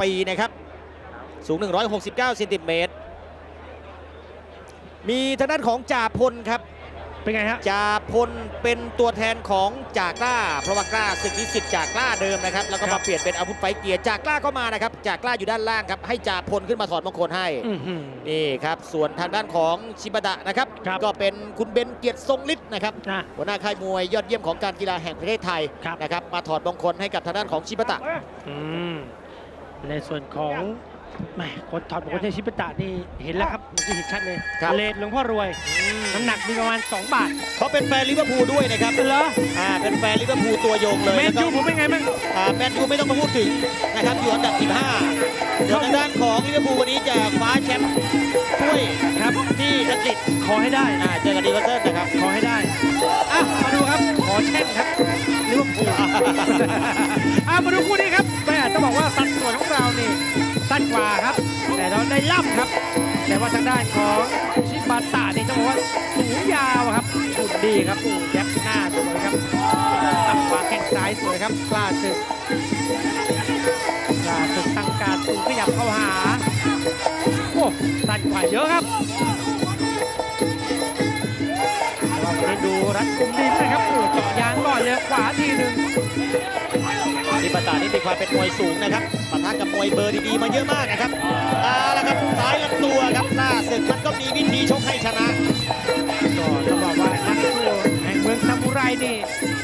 ปีนะครับ สูง 169เซนติเมตร มีทางด้านของจ่าพลครับ เป็นไงฮะจ่าพลเป็นตัวแทนของจ่ากล้า เพราะว่ากล้าศึกนิสิตจ่ากล้าเดิมนะครับ แล้วก็ครัมาบเปลี่ยนเป็นอาวุธไฟเกียร์จ่ากล้าก็มานะครับจ่ากล้าอยู่ด้านล่างครับ ให้จ่าพลขึ้นมาถอดมงคลให้ อื้อหือ นี่ครับ ส่วนทางด้านของชิบะดะนะครับ ครับ ก็เป็นคุณเบนเกียรติทรงฤทธิ์นะครับ อะ หัวหน้าค่ายมวยยอดเยี่ยมของการกีฬาแห่งประเทศไทยครับ นะครับ มาถอดมงคลให้กับทางด้านของชิบะตะ อืม ในส่วนของแหมคนถอดบุคคลที่ชิปตะนี่เห็นแล้วครับเมื่อกี้เห็นชัดเลยครับ เลดหลวงพ่อรวย น้ำหนักมีประมาณ 2 บาทเขาเป็นแฟนลิเวอร์พูลด้วยนะครับเหรออ่าเป็นแฟนลิเวอร์พูลตัวยงเลยแมนแล้วยูก็ผมเป็นไงบ้าง อ่าแมนยูไม่ต้องมาพูดถึงนะครับอยู่อันดับ 15 เดี๋ยวทางด้านของลิเวอร์พูลวันนี้จะคว้าแชมป์ถ้วยครับ ที่อังกฤษขอให้ได้ อ่าเจอกับดีวอเซอร์นะครับ ขอให้ได้อะมาดูครับ ขอแช่งครับลิเวอร์พูลอะมาดูคู่นี้ครับ เราได้ล่ำครับ แต่ว่าทางด้านของชิบาตะนี่ต้องบอกว่าสูงยาวครับสุดดีครับโอ้ยับหน้าสวยครับตั้งขวาแข้งซ้ายสวยครับกล้าศึกกล้าศึกตั้งการสูงขยับเข้าหาโอ้สั้นกว่าเยอะครับแต่ว่าวันนี้ดูรัดกุมดีนะครับโอ้เจาะยางก่อนเลยขวาทีหนึ่ง ชิบะตะนี่มีความเป็นมวยสูงนะครับปะทะกับมวยเบอร์ดีๆมาเยอะมากนะครับเอาละครับซ้ายลำตัวครับล่าศึกมันก็มีวิธีชกให้ชนะก็ต้องบอกว่านักสู้แห่งเมืองซามูไรนี่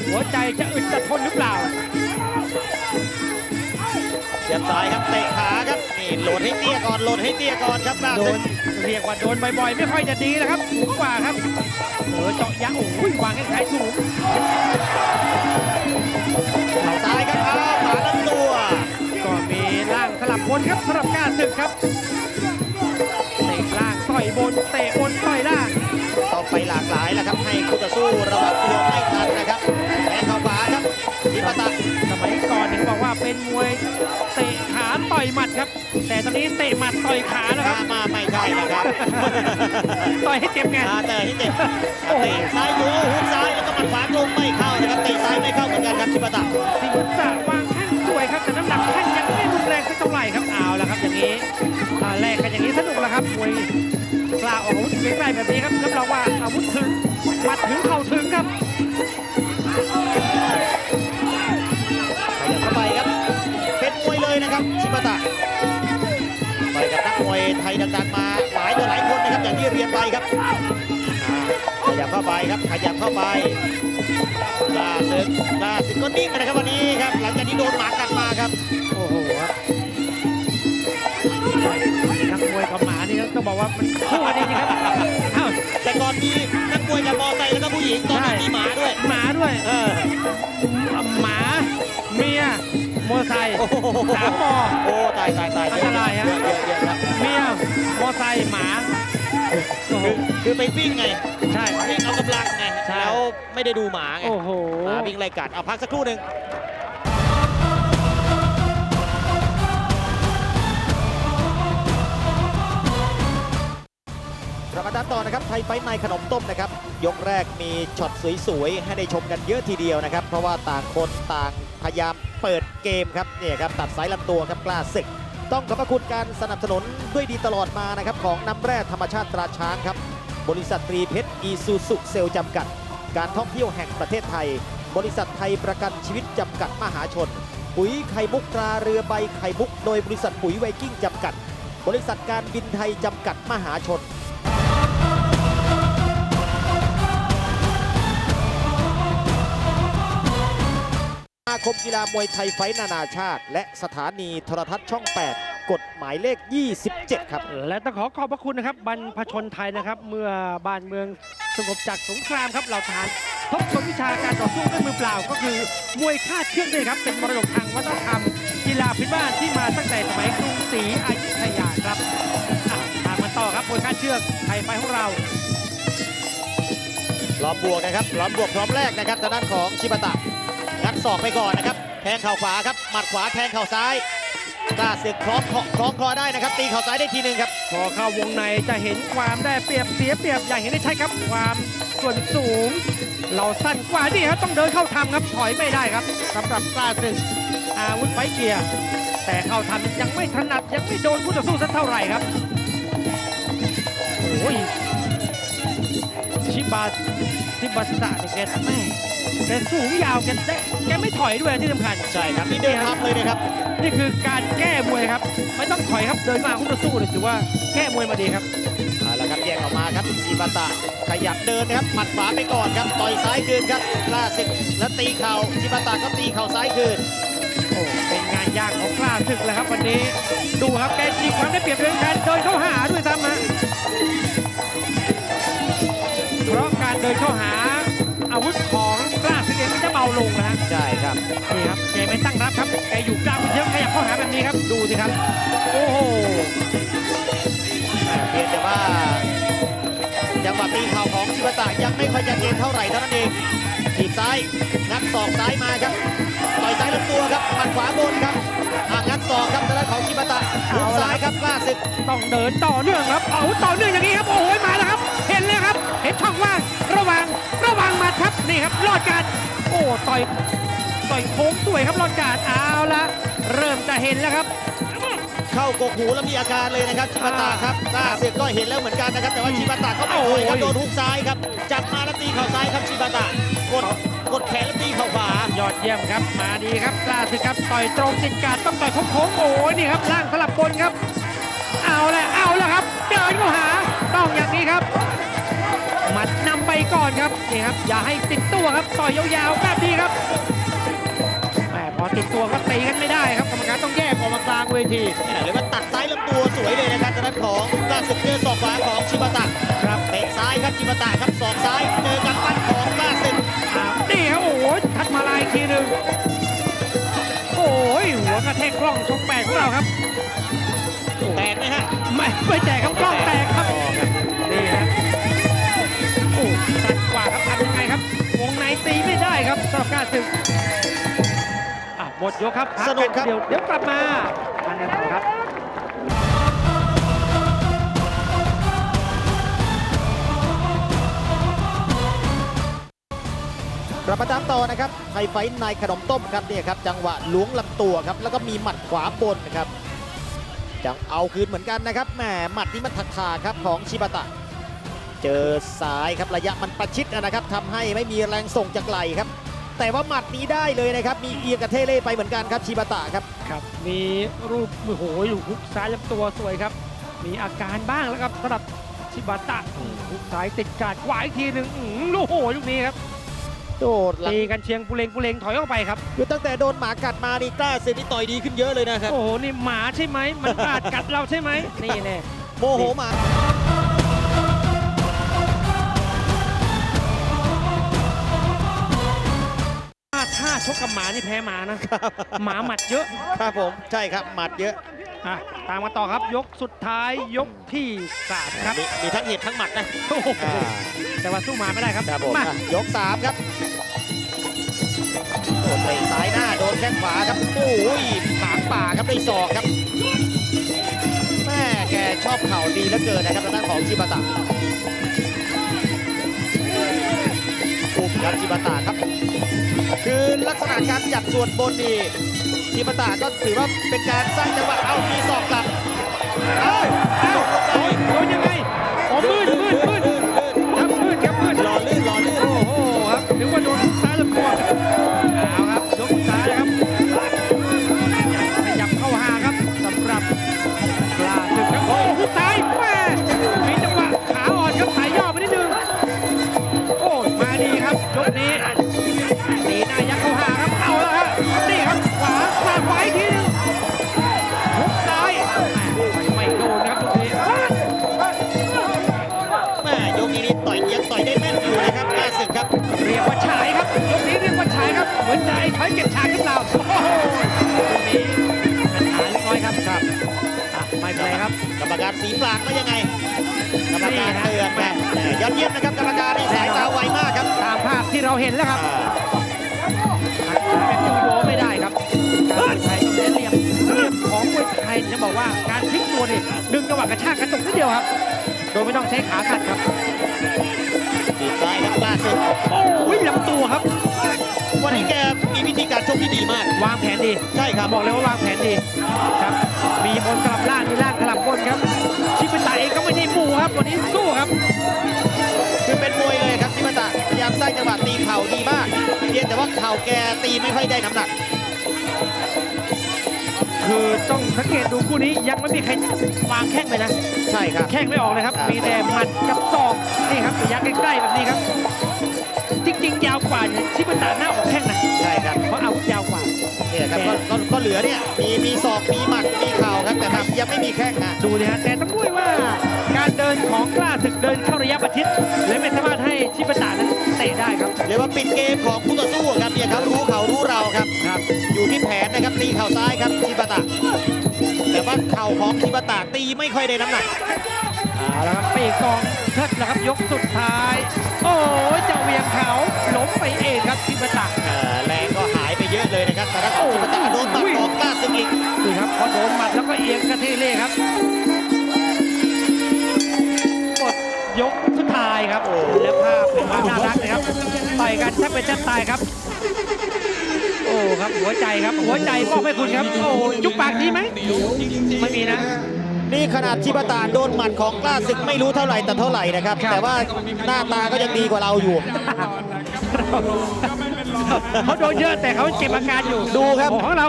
หัวใจจะอึดจะทนหรือเปล่าเสียบซ้ายครับเตะขาครับนี่โหลดให้เตี้ยก่อนโหลดให้เตี้ยก่อนครับล่าโดศึนกเรียกว่าโดนบ่อยๆ ไม่ค่อยจะดีนะครับสูงกว่าครับเออเจาะยางโอ้ยวางแข้งซ้ายสูง เข่าซ้ายครับ ล่างสลับบนครับสำหรับกล้าศึกครับเตะล่างต่อยบนเตะบนต่อยล่างต้องไปหลากหลายแล้วครับให้คู่ต่อสู้ระวังตัวไม่ทันนะครับแทงเข่าขวาครับทิปะตะสมัยก่อนเนี่ยบอกว่าเป็นมวยเตะขาต่อยหมัดครับ แต่ตอนนี้เตะหมัดต่อยขาแล้วคมารับ มาไม่ใช่นะครับต่อยให้เจ็บไงอาแต่ที่เจ็บเตะซ้ายอยู่หุกซ้ายแล้วก็หมัดขวาตรงไม่เข้านะครับเตะซ้ายไม่เข้าเหมือนกันครับทิปะตะสิงห์สาวางแข้งสวยครับ อาละครับอย่างนี้อ่าแลกกันอย่างนี้สนุกแล้วครับมวยกล้าออกอาวุธใกล้ๆแบบนี้ครับรับรองว่าอาวุธถึงหมัดถึงเข่าถึงครับขยับเข้าไปครับเป็นมวยเลยนะครับชิปะตะไปกับนักมวยไทยดังๆมาหลายต่อหลายคนนะครับอย่างที่เรียนไปครับอ่าขยับเข้าไปครับขยับเข้าไปล่าศึกล่าศึกก็นิ่งนะครับวันนี้ครับหลังจากที่โดนหมากัดมาครับโอ้โหครับ นักมวยกับหมานี่ต้องบอกว่ามันคู่กันจริงๆครับอ้าวแต่ก่อนมีนักมวยกับมอไซค์แล้วก็ผู้หญิงตอนนี้มีหมาด้วย หมาด้วย เออหมาเมียมอไซค์โอ้โหสามมอโอ้ตายตายตายอันตรายฮะเยอะเยอะเยอะครับเมียมอไซค์หมาโอ้โหคือคือไปวิ่งไง ใช่วิ่งเอากำลังไงใช่แล้วไม่ได้ดูหมาไงโอ้โหหมาวิ่งไล่กัดเอาพักสักครู่หนึ่ง เรามาตามต่อนะครับไทยไฟในขนมต้มนะครับ ยกแรกมีช็อตสวยๆ ให้ได้ชมกันเยอะทีเดียวนะครับ เพราะว่าต่างคนต่างพยายามเปิดเกมครับเนี่ยครับตัดสายลำตัวครับกล้าศึก ต้องขอบพระคุณการสนับสนุนด้วยดีตลอดมานะครับของน้ำแร่ธรรมชาติตราช้างครับ บริษัทตรีเพชรอีซูซุเซลจำกัด การท่องเที่ยวแห่งประเทศไทย บริษัทไทยประกันชีวิตจำกัดมหาชน ปุ๋ยไข่มุกตราเรือใบไข่มุก โดยบริษัทปุ๋ยไวกิ้งจำกัด บริษัทการบินไทยจำกัดมหาชน คมกีฬามวยไทยไฟท์นานาชาติ และสถานีโทรทัศน์ช่อง 8 กฎหมายเลข 27 ครับ และต้องขอขอบพระคุณนะครับบรรพชนไทยนะครับ เมื่อบ้านเมืองสงบจากสงครามครับเราทหานทบทวนวิชาการต่อสู้ด้วยมือเปล่า ก็คือมวยคาดเชือกด้วยครับ เป็นมรดกทางวัฒนธรรมกีฬาพื้นบ้านที่มาตั้งแต่สมัยกรุงศรีอยุธยาครับอะตามมาต่อครับมวยคาดเชือกไทยไฟของเราล้อมบวกนะครับล้อมบวกพร้อมแรกนะครับทางด้านของชิบะตะงัด ศอกไปก่อนนะครับ แทงเข่าขวาครับหมัดขวาแทงเข่าซ้ายกล้าศึกคล้องคอคล้องคอได้นะครับ ตีเข่าซ้ายได้ทีหนึ่งครับ พอเข้าวงในจะเห็นความได้เปรียบเสียเปรียบอย่างเห็นได้ชัดครับ ความส่วนสูง เราสั้นกว่านี่ครับต้องเดินเข้าทำครับถอยไม่ได้ครับสำหรับกล้าศึกอาวุธไฟเกียร์แต่เข้าทำยังไม่ถนัดยังไม่โดนคู่ต่อสู้สักเท่าไหร่ครับโอ้ยชิบาชิบาสะเนี่แกแม่ แกสูงยาวแกแกแกไม่ถอยด้วยที่สำคัญ ใช่ครับนี่เดินทำเลยนะครับ นี่คือการแก้มวยครับ ไม่ต้องถอยครับเดินมาคู่ต่อสู้เลยถือว่าแก้มวยมาดีครับเอาละครับแยกออกมาครับชิบาตะขยับเดินนะครับหมัดขวาไปก่อนครับต่อยซ้ายคืนครับกล้าศึกแล้วตีเข่าชิบาตะก็ตีเข่าซ้ายคืนโอ้เป็นงานยากของกล้าศึกเลยครับวันนี้ ดูครับแกจีบความได้เปรียบเรื่องการเดินเข้าหาด้วยซ้ำฮะเพราะการเดินเข้าหาอาวุธของกล้าศึกเองมันจะเบาลงนะฮะใช่ครับ นี่ครับแกไม่ตั้งรับครับแกอยู่กลางพื้นที่ขยับเข้าหาแบบนี้ครับ ดูสิครับ โอ้โหแหม่เพียงแต่ว่าจังหวะตีเข่าของชิบาตะยังไม่ค่อยจะเย็นเท่าไหร่เท่านั้นเองถีบซ้ายงัดศอกซ้ายมาครับต่อยซ้ายลำตัวครับหมัดขวาบนครับอ่างัดศอกครับทางด้านของชิบาตะหุกซ้ายครับกล้าศึกต้องเดินต่อเนื่องครับเอาต่อเนื่องอย่างนี้ครับโอ้โหมาแล้วครับ เห็นแล้วครับ เห็นช่องว่างระวังระวังหมัดครับนี่ครับรอดการ โอ้ต่อยต่อยโค้งสวยครับรอดการเอาละเริ่มจะเห็นแล้วครับเข้ากกหูแล้วมีอาการเลยนะครับชิบาตะครับกล้าศึกก็เห็นแล้วเหมือนกันนะครับ แต่ว่าชิบาตะก็ไม่ถอยครับโอ้ยโดนหุกซ้ายครับจับมาแล้วตีเข่าซ้ายครับชิบาตะกดกดแขนแล้วตีเข่าขวายอดเยี่ยมครับมาดีครับกล้าสิครับต่อยตรงติดการต้องต่อยโค้งๆโอ้ยนี่ครับล่างสลับบนครับ เอาละเอาละครับเดินเข้าหาต้องอย่างนี้ครับหมัดนำไป ก่อนครับนี่ครับ อย่าให้ติดตัวครับต่อยยาวๆแบบนี้ครับแหมพอติดตัวก็ตีกันไม่ได้ครับกรรมการต้องแยกออกมากลางเวทีเนี่ยหรือว่าตัดซ้ายลำตัวสวยเลยนะครับทางด้านของกล้าศึกเจอศอกขวาของชิบาตะครับเตะซ้ายครับชิบาตะครับศอกซ้ายเจอกันปั้นของกล้าศึกอ่านี่ครับโอ้ยทัดมาลายอีกทีหนึ่งโอ้ยหัวกระแทกกล้องชงแปลกของเราครับแตกไหมฮะไม่ไม่แตกครับกล้องแตก สำหรับการศึกอะหมดยกครับพัสนุกครับ เดี๋ยวเดี๋ยวกลับมาอันนี้ต่อครับกลับมาตามต่อนะครับไทยไฟท์ในขนมต้มครับเนี่ยครับจังหวะล้วงลำตัวครับแล้วก็มีหมัดขวาบนนะครับจังเอาคืนเหมือนกันนะครับแหมหมัดนี้มันถักทาครับของชิบาตะ เจอซ้ายครับระยะมันประชิดนะครับทำให้ไม่มีแรงส่งจากไหลครับ แต่ว่าหมัดนี้ได้เลยนะครับ มีเอียงกับเทเล่ไปเหมือนกันครับชิบาตะครับ ครับ มีรูปมือโหยหุกซ้ายลำตัวสวยครับ มีอาการบ้างแล้วครับสำหรับชิบาตะหุกซ้ายติดกาดขวาอีกทีหนึ่งอื้อหือโอ้โหลูกนี้ครับโดดหลังตีกันเชียงปุเรงปุเรงถอยออกไปครับ คือตั้งแต่โดนหมากัดมานี่กล้าศึกนี่ต่อยดีขึ้นเยอะเลยนะครับ โอ้โห นี่หมาใช่ไหมมันอาจกัดเราใช่ไหมนี่แน่ โมโหหมา ชกกับหมานี่แพ้หมานะหมาหมัดเยอะครับผมใช่ครับหมัดเยอะอะตามมาต่อครับยกสุดท้ายยกที่สามครับ มีมีทั้งเห็บทั้งหมัดนะโอ้โหอ่าแต่ว่าสู้หมาไม่ได้ครับครับผมมาอะยกสามครับโดนเตะซ้ายหน้าโดนแข้งขวาครับโอ้ยถางป่าครับได้ศอกครับแม่แกชอบเข่าดีเหลือเกินนะครับทางด้านของชิบาตะ ครับชิบาตะครับ คือลักษณะการจัดส่วนบนนี่ชิบาตะก็ถือว่าเป็นการสร้างจังหวะเอามีศอกกลับเอาเอ้าโอ้ยโดนยังไงโอ้มืดมืดมืด สีปลากก็ยังไงกรรมการเตือนครับแหม่ยอดเยี่ยมนะครับกรรมการนี่สายตาไวมากครับตามภาพที่เราเห็นแล้วครับอ่าเป็นมวยโบไม่ได้ครับการมวยไทยต้องเน้นเหลี่ยมเหลี่ยมของมวยไทยจะบอกว่าการพลิกตัวนี่ดึงจังหวะกระชากกระตุกนิดเดียวครับ โดยไม่ต้องใช้ขาขัดครับตีซ้ายครับกล้าศึกโอ้ยลำตัวครับ วันนี้แกมีวิธีการชกที่ดีมาก วางแผนดี ใช่ครับ บอกเลยว่าวางแผนดีครับ มีบนกลับล่างมีล่าง วันนี้สู้ครับ คือเป็นมวยเลยครับชิมาตะพยายามสร้างจังหวะตีเข่าดีมากเพียงแต่ว่าเข่าแกตีไม่ค่อยได้น้ำหนัก คือต้องสังเกตดูคู่นี้ยังไม่มีใครวางแข้งเลยนะ ใช่ครับ แข้งไม่ออกเลยครับ ครับ มีแต่หมัดกับศอกนี่ครับระยะใกล้ๆแบบนี้ครับ จริงๆ ยาวกว่าเนี่ยชิบุตะหน้าออกแข้งนะ ใช่ครับ เพราะอาวุธยาวกว่า เนี่ยครับก็ก็ก็เหลือเนี่ยมีมีศอกมีหมัดมีเข่าครับแต่ครับยังไม่มีแข้งนะดูเนี่ยฮะแต่ต้องพูดว่าการเดินของกล้าศึกเดินเข้าระยะประชิดและไม่สามารถให้ชิบุตะนั้นเตะได้ครับเรียกว่าปิดเกมของคู่ต่อสู้ครับเนี่ยครับรู้เขารู้เราครับครับ อยู่ที่แผนนะครับตีเข่าซ้ายครับชิบะตะแต่ว่าเข่าของชิบะตะตีไม่ค่อยได้น้ำหนักเอาละครับปีกกองเชิดแล้วครับยกสุดท้าย โอ้ยเจ้าเวียงเขาล้มไปเองครับชิบุตะ เยอะเลยนะครับแต่ถ้าของชิบะตะโดนหมัดของกล้าศึกอีกนี่ครับพอโดนหมัดแล้วก็เอียงกระเทเล่ครับหมดยกสุดท้ายครับโอ้และภาพเป็นภาพน่ารักนะครับต่อยกันแทบเป็นแทบตายครับ โอ้ครับหัวใจครับหัวใจมอบให้คุณครับโอ้ยุบปากดีไหมไม่มีนะนี่ขนาดชิบะตะโดนหมัดของกล้าศึกไม่รู้เท่าไหร่แต่เท่าไหร่นะครับครับแต่ว่าหน้าตาก็ยังดีกว่าเราอยู่ เขาโดนเยอะแต่เขาเก็บอาการอยู่ดูครับโอ้ของเรา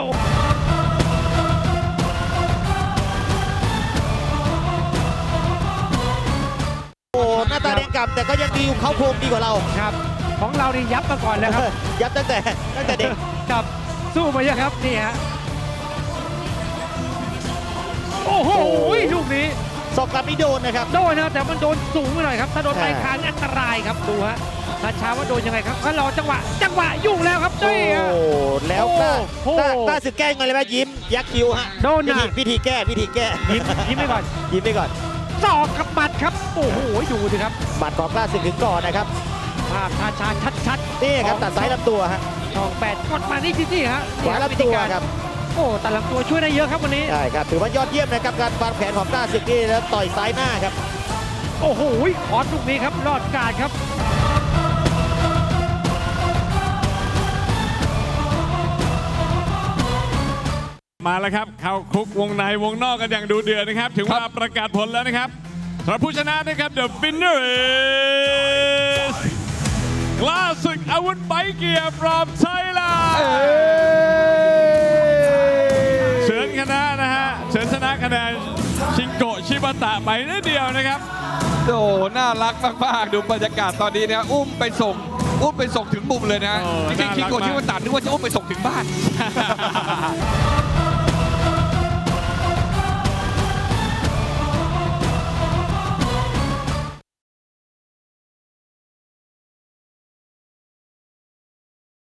โอ้หน้าตาแดงกล่ำแต่ก็ยังดีอยู่เขาโครงดีกว่าเราครับ ของเรานี่ยับมาก่อนแล้วครับ ยับตั้งแต่ตั้งแต่เด็ก ครับ สู้มาเยอะครับนี่ฮะ โอ้โหลูกนี้ ศอกกลับนี่โดนนะครับ โดนนะครับแต่มันโดนสูงไปหน่อยครับ ถ้าโดนใช่ปลายคางนี่อันตรายครับดูฮะ ถ้าช้าว่าโดนยังไงครับก็รอจังหวะ จังหวะยุ่งแล้วครับโอ้นี่ฮะ แล้วกล้าโอ้กล้าโหกล้าสึกแก้ยังไงเลยไหมยิ้ม ยักคิ้วฮะโดนวินะธีวิธีแก้วิธีแก้ยิ้มยิ้มไปก่อนยิ้มไปก่อนศอกกับหมัดครับโอ้โหดูสิครับหมัดของกล้าสึกถึงก่อนนะครับภาพชาชาชัดชัดนี่ครับตัดซ้ายลำตัวฮะช่องแปดกดมานี่ที่นี่ฮะขวานี่ลำวิตัธีวการครับโอ้แต่ลำตัวช่วยได้เยอะครับวันนี้ ใช่ครับถือว่ายอดเยี่ยมนะครับการวางแผนของกล้าสึกนี่แล้วต่อยซ้ายหน้าครับ โอ้โหคอนลูกนี้ครับรอดการครับ มาแล้วครับ เข้าคุกวงในวงนอกกันอย่างดูเดือดนะครับ ถึงเวลาประกาศผลแล้วนะครับสำหรับผู้ชนะนะครับ The winner is กล้าศึกอาวุธไบเกียร์ from Thailand เฉินชนะนะฮะเฉินชนะคะแนนชิงโกะชิบะตะไปนิดเดียวนะครับ โอ้น่ารักมากๆ ดูบรรยากาศตอนนี้นะอุ้มไปส่ง อุ้มไปส่งถึงมุมเลยนะ โอ้จริงๆน่ารักคิงโกะมากชิวตานึกว่าจะอุ้มไปส่งถึงบ้าน